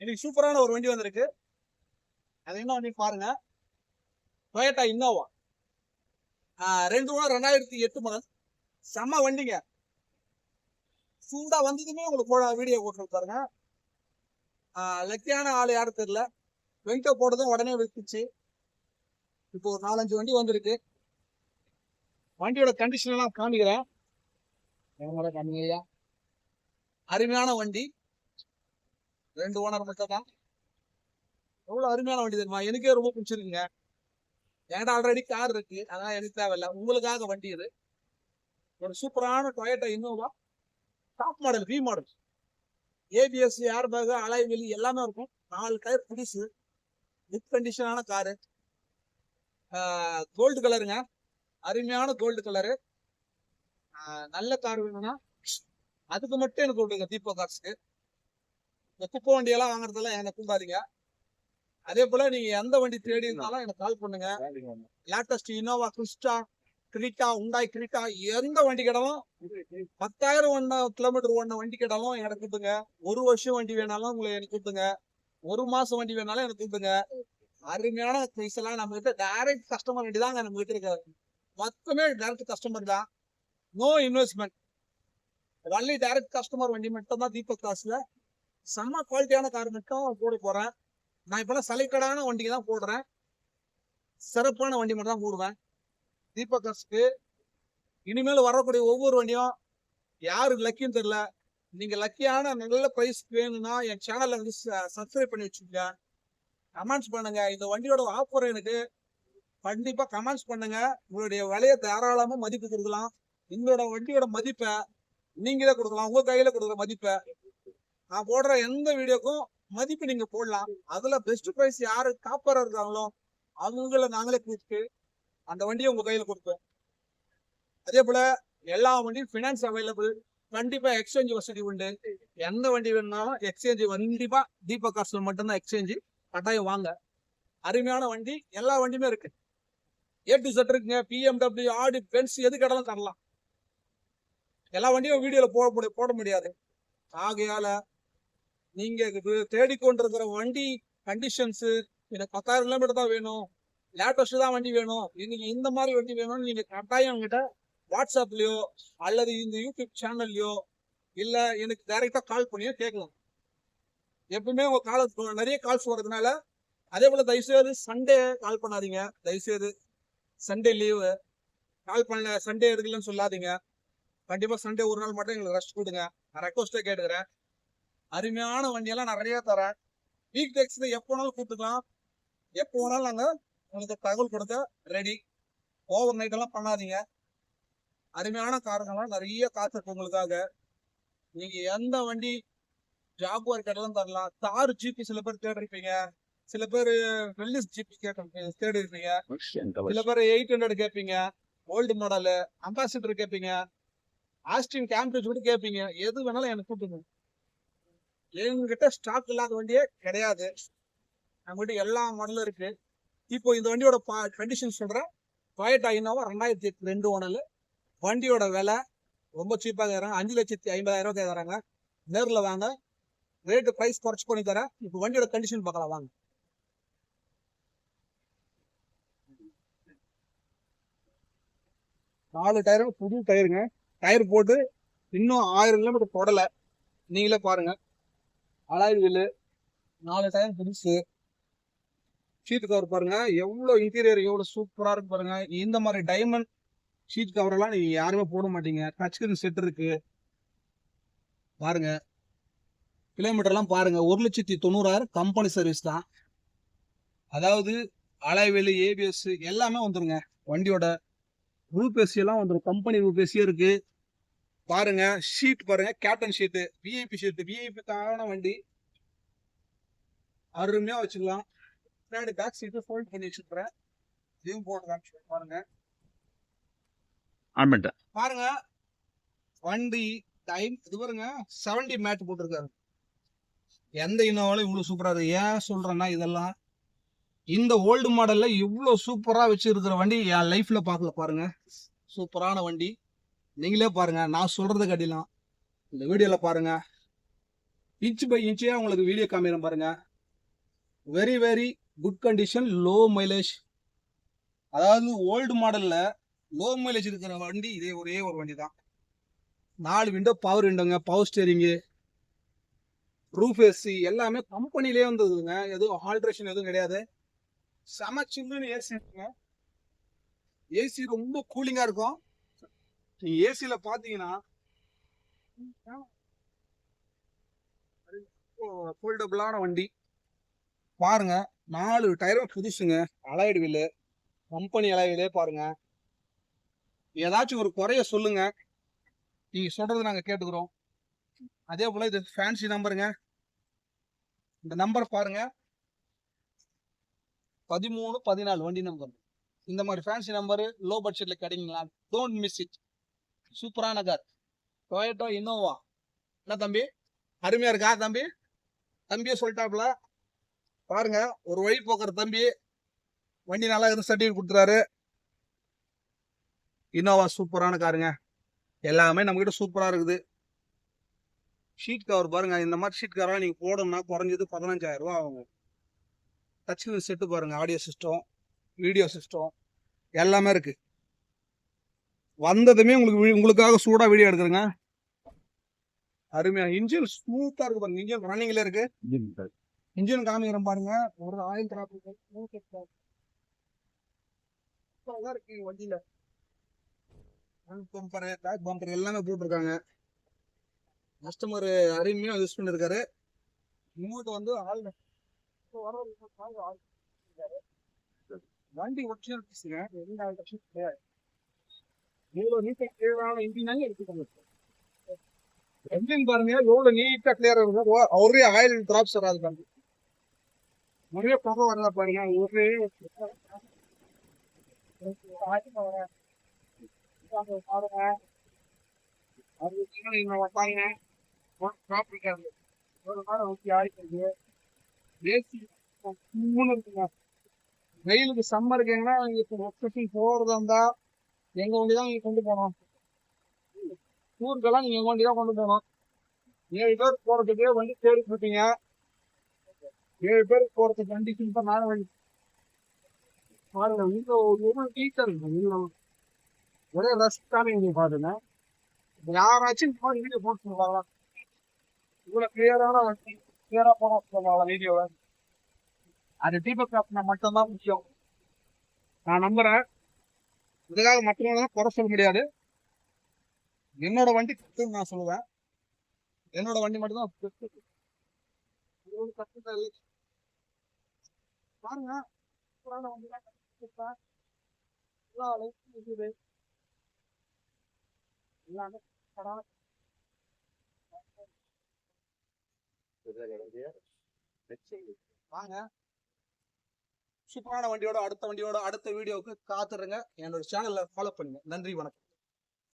இன்னைக்கு சூப்பரான ஒரு வண்டி வந்திருக்கு. அது என்ன வண்டி பாருங்க. டொயட்டா இன்னோவா ரெண்டு ரூபா ரெண்டாயிரத்தி எட்டு மாடல் செம்ம வண்டிங்க. சூடா வந்ததுமே உங்களுக்கு வீடியோ போட்டு பாருங்க. லக்கியான ஆள் யாரும் தெரியல. வெங்க போட்டதும் உடனே வித்துச்சு இப்போ ஒரு நாலஞ்சு வண்டி வந்திருக்கு. வண்டியோட கண்டிஷன் எல்லாம் காமிக்கிறேன். எங்களோட காமிங்கய்யா அருமையான வண்டி. ரெண்டு ஓனர் மட்டும் தான் எவ்வளவு அருமையான வண்டி தெரியுமா? எனக்கே ரொம்ப பிடிச்சிருக்குங்க. என்கிட்ட ஆல்ரெடி கார் இருக்கு. அதனால எனக்கு தேவையில்ல. உங்களுக்காக வண்டி இது. ஒரு சூப்பரான Toyota Innova top model V model ABS air bag அலைவெளி எல்லாமே இருக்கும். நாலு டயர் புதுசு. குட் கண்டிஷனான காரு கோல்டு கலருங்க அருமையான கோல்டு கலரு நல்ல கார் வேணும்னா அதுக்கு மட்டும் எனக்கு விடுங்க தீபோ காசுக்கு இந்த குப்பை வண்டியெல்லாம் வாங்குறதெல்லாம் எனக்கு கூடாதீங்க அதே போல நீங்க எந்த வண்டி தேடி இருந்தாலும் எனக்கு கால் பண்ணுங்க. Latest Innova Crysta Creta Hyundai Creta எந்த வண்டி கிடவும் பத்தாயிரம் ஒன்ன கிலோமீட்டர் ஓடின வண்டி கிடவும் எனக்கு கூப்பிடுங்க. ஒரு வருஷம் வண்டி வேணாலும் உங்களை எனக்கு கூப்பிடுங்க. ஒரு மாசம் வண்டி வேணாலும் எனக்கு கூப்பிடுங்க. அருமையான பிரைஸ் எல்லாம் நம்ம கிட்ட டைரக்ட் கஸ்டமர் வண்டி தாங்க நம்ம கிட்ட இருக்காது. மொத்தமே டைரக்ட் கஸ்டமர் தான். No investment only direct customer வண்டி மட்டும் தான் தீபக் காசுல. செம்ம குவாலிட்டியான கார் மட்டும் போட போறேன். நான் இப்பெல்லாம் செலக்டடான வண்டிக்கு தான் போடுறேன். சிறப்பான வண்டி மட்டும் தான் போடுவேன். தீபக் காசுக்கு இனிமேல் வரக்கூடிய ஒவ்வொரு வண்டியும் யாரு லக்கின்னு தெரியல. நீங்க லக்கியான நல்ல பிரைஸ் வேணும்னா என் சேனல்ல வந்து சப்ஸ்கிரைப் பண்ணி வச்சுக்கோங்க. கமெண்ட்ஸ் பண்ணுங்க. இந்த வண்டியோட ஆஃபர் எனக்கு கண்டிப்பா கமெண்ட்ஸ் பண்ணுங்க. உங்களுடைய விலையை தாராளமா மதிப்பு கொடுக்கலாம். எங்களோட வண்டியோட மதிப்பை நீங்களே கொடுக்கலாம். உங்க கையில கொடுக்குற மதிப்பை நான் போடுற எந்த வீடியோக்கும் மதிப்பு நீங்க போடலாம். அதுல பெஸ்ட் ப்ரைஸ் யாரு காப்பரா இருக்காங்களோ அவங்கள நாங்களே கூப்பிட்டு அந்த வண்டியை உங்க கையில கொடுப்போம் அதே போல எல்லா வண்டியும் ஃபினான்ஸ் அவைலபிள் கண்டிப்பா எக்ஸ்சேஞ்ச் வசதி உண்டு. எந்த வண்டி வேணும்னாலும் எக்ஸ்சேஞ்ச் கண்டிப்பா தீபக் காசுல மட்டும்தான் எக்ஸ்சேஞ்சு கட்டாயம் வாங்க. அருமையான வண்டி எல்லா வண்டியுமே இருக்கு. ஏ டு செட் இருக்குங்க. பிஎம்டபிள்யூ ஆடி பென்ஸ் எது கடலும் தரலாம். எல்லா வண்டியும் வீடியோல போட முடிய போட முடியாது. ஆகையால நீங்க இது தேடிக்கொண்டிருக்கிற வண்டி கண்டிஷன்ஸ் எனக்கு பத்தாயிரம் கிலோமீட்டர் தான் வேணும். லேட்டஸ்ட் தான் வண்டி வேணும். இன்னைக்கு இந்த மாதிரி வண்டி வேணும்னு நீங்க கட்டாயம் என்கிட்ட வாட்ஸ்அப்லயோ அல்லது இந்த யூடியூப் சேனல்லையோ இல்ல எனக்கு டைரக்டா கால் பண்ணியோ கேட்கலாம். எப்பவுமே உங்க கால் நிறைய கால்ஸ் வர்றதுனால அதே போல தயவுசெய்து சண்டே கால் பண்ணாதீங்க. தயவுசெய்து சண்டே லீவு கால் பண்ணல சண்டே எடுக்கலன்னு சொல்லாதீங்க. கண்டிப்பா சண்டே ஒரு நாள் மட்டும் எங்களுக்கு ரெஸ்ட் கொடுங்க. நான் ரெக்வஸ்டே கேட்டுக்கிறேன். அருமையான வண்டியெல்லாம் நிறைய தரேன். வீக் டெக்ஸ்ல எப்போ வேணாலும் கூப்பிட்டுக்கலாம். எப்போ வேணாலும் நாங்க உங்களுக்கு தகவல் கொடுக்க ரெடி ஓவர் நைட் எல்லாம் பண்ணாதீங்க. அருமையான காரங்கள்லாம் நிறைய காத்திருக்கு உங்களுக்காக. நீங்க எந்த வண்டி ஜாகுவார் கேட்டாலும் தரலாம். தார் ஜிபி சில பேர் தேடிருப்பீங்க சில பேர் வெல்லிஸ் ஜிபி கேட்டிருப்பீங்க. தேடி இருப்பீங்க சில பேர் எயிட் ஹண்ட்ரட் கேட்பீங்க. ஓல்டு மாடலு அம்பாசிடர் கேட்பீங்க. ஆஸ்டின் கேம்பிரிட்ஜ் கூட கேட்பீங்க. எது வேணாலும் எனக்கு கூப்பிடுங்க எங்ககிட்ட ஸ்டாக் இல்லாத வண்டியே கிடையாது. நம்மகிட்ட எல்லா மாடலும் இருக்கு. இப்போ இந்த வண்டியோட பா கண்டிஷன் சொல்கிறேன் டொயட்டா இனோவா ரெண்டாயிரத்தி எட்டு ரெண்டு ஓனல் வண்டியோட விலை ரொம்ப சீப்பாக தராங்க அஞ்சு லட்சத்தி ஐம்பதாயிரம் ரூபாய் தராங்க நேரில் வாங்க. ரேட்டு ப்ரைஸ் குறைச்சி பண்ணி தரேன். இப்போ வண்டியோட கண்டிஷன் பார்க்கலாம். வாங்க. நாலு டயரும் புது டயருங்க டயர் போட்டு இன்னும் ஆயிரம் கிலோமீட்டர் தொடலை. நீங்களே பாருங்கள் அலாய் வீலு நாலு டயர் புதுசு. ஷீட் கவர் பாருங்க. எவ்வளோ இன்டீரியர் எவ்வளோ சூப்பராக இருக்கு பாருங்க. இந்த மாதிரி டைமண்ட் ஷீட் கவரெல்லாம் நீங்கள் நீங்க யாருமே போட மாட்டீங்க. டச்சுக்கு செட் இருக்கு. பாருங்க. கிலோமீட்டர்லாம் பாருங்க. ஒரு லட்சத்தி தொண்ணூறாயிரம் கம்பெனி சர்வீஸ் தான். அதாவது அலைவெளி ஏபிஎஸ் எல்லாமே வந்துருங்க. வண்டியோட ரூபேசியெல்லாம் வந்துடும் கம்பெனி ரூபேசியே இருக்குது பாருங்க ஷீட் பாருங்க captain seat VIP seat VIP தான வண்டி. அருமையா வச்சுக்கலாம். பின்னாடி பேக் சீட்டு ஃபோல்ட் பண்ணி வச்சுக்கிறேன் இதையும் போட்டு காமிச்சு பாருங்க. ஆன் பண்ணிட்டேன் பாருங்க வண்டி டைம் இது பாருங்க செவன்டி மேட் போட்டிருக்காரு. எந்த இனோவாலும் இவ்வளவு சூப்பரா இருக்கு. ஏன் சொல்றேன்னா இதெல்லாம் இந்த ஓல்டு மாடல்ல இவ்வளவு சூப்பரா வச்சிருக்கிற வண்டி என் லைஃப்ல பார்க்கல பாருங்க. சூப்பரான வண்டி. நீங்களே பாருங்க நான் சொல்றது கட்டிலாம் இந்த வீடியோல பாருங்க. இன்ச் பை இன்ச்சே உங்களுக்கு வீடியோ காமிக்கிறேன் பாருங்க. Very very good condition low mileage அதாவது ஓல்டு மாடல்ல லோ மைலேஜ் இருக்கிற வண்டி இதே ஒரே ஒரு வண்டி தான் நாலு விண்டோ பவர் விண்டோங்க பவர் ஸ்டேரிங்கு ரூஃப் ஏசி எல்லாமே கம்பெனிலே வந்ததுங்க. எதுவும் ஆல்ட்ரேஷன் எதுவும் கிடையாது. செம சில்லுன்னு ஏசி இருக்குங்க. ஏசி ரொம்ப கூலிங்காக இருக்கும். நீங்க ஏசில பாத்தீங்கன்னா ஃபோல்டபுளான வண்டி. பாருங்க நாலு டயரும் புதுசுங்க. அலாய்டு வில்லு கம்பெனி அலாய்விலே பாருங்க. ஏதாச்சும் ஒரு குறைய சொல்லுங்க. நீங்க சொல்றது நாங்க கேட்டுக்கிறோம். அதே போல இது ஃபேன்சி நம்பருங்க இந்த நம்பர் பாருங்க. பதிமூணு பதினாலு வண்டி நம்பர் இந்த மாதிரி ஃபேன்சி நம்பரு லோ பட்ஜெட்ல கிடைக்குங்களா? டோன்ட் மிஸ் இட் சூப்பரான கார். டொயேட்டோ இன்னோவா என்ன தம்பி? அருமையா இருக்கா தம்பி? தம்பியே சொல்லிட்டாப்ல பாருங்க ஒரு வழி போக்குற தம்பி. வண்டி நல்லா இருந்து சர்டிஃபிகேட் கொடுத்துறாரு இன்னோவா சூப்பரான காருங்க. எல்லாமே நம்மக்கிட்ட சூப்பராக இருக்குது. ஷீட் கவர் பாருங்க இந்த மாதிரி ஷீட் கவரெலாம் நீங்கள் போடணும்னா குறைஞ்சது பதினஞ்சாயிரம் ரூபா ஆகும் டச் செட்டு பாருங்க ஆடியோ சிஸ்டம் வீடியோ சிஸ்டம் எல்லாமே இருக்குது வந்ததுமே உங்களுக்கு உங்களுக்காக சூடா வீடியோ எடுக்கிறேங்க. அருமையா இன்ஜின் ஸ்மூத்தா இருக்கு பாருங்க. இன்ஜின் ரன்னிங்ல இருக்கு. இன்ஜின் காமிக்கிறேன் பாருங்க. ஒரு ஆயில் டிராப் இருக்கு. வண்டியில. பம்பர் பேக் பம்பர் எல்லாமே போட்டிருக்காங்க. கஸ்டமர் அருமையா யூஸ் பண்ணிருக்காரு. இமோட் வந்து ஆள் வண்டி ஒரிஜினல் பீஸுங்க எந்த ஆல்ட்ரேஷன் கிடையாது. இவ்வளோ நீட்டாக கிளியரான இன்ஜினாங்க எடுத்துக்கோங்க. என்ஜின் பாருங்க எவ்வளோ நீட்டாக கிளியராக இருக்கும் ஒரே ஆயில் டிராப்ஸ் வராது பாருங்க. நிறைய புகை வரதா பாருங்க ஒரே. பாருங்க அது நீங்க பாருங்க ட்ராப் இருக்காது ஒரு நாள் ஊற்றி ஆயிருக்கு ஏசி மூணு இருக்குங்க வெயிலுக்கு சம்மர் இருக்குங்கன்னா இப்போ ஒர்க் போகிறதா இருந்தா எங்க வண்டி தான் நீங்க கொண்டு போகணும் ஊருக்கெல்லாம் நீங்க எங்க வண்டி தான் கொண்டு போகணும் ஏழு பேர் போறதுக்கு வண்டி தேடி இருப்பீங்க. ஏழு பேர் போறதுக்கு வண்டி சிம்பிள் நாலு வண்டி பாருங்க இந்த ஒரு டீச்சர் இருக்கு. ஒரே ரஸ்டான இங்க பாருங்க. யாராச்சும் போய் வீடியோ போட்டு சொல்லுவாங்களா இவ்வளவு கிளியரான வண்டி கிளியரா போன சொல்லுவாங்களா வீடியோவை அது தீபக் காப்பினா மட்டும்தான் முக்கியம். நான் நம்புறேன். இதுக்காக மற்றவங்க குறை சொல்ல முடியாது என்னோட வண்டி கத்துன்னு நான் சொல்லுவேன் என்னோட வண்டி மட்டும்தான் பெஸ்ட். இது ஒரு கஷ்டம் இல்லை. பாருங்க சூப்பரான வண்டி தான் கத்துக்கிட்டேன். எல்லா லைஃப் இருக்குது எல்லாமே சூப்பரான வாங்க சூப்பரான வண்டியோட அடுத்த வண்டியோட அடுத்த வீடியோவுக்கு காத்துருங்க. என்னோட சேனல்ல ஃபாலோ பண்ணுங்க. நன்றி வணக்கம்.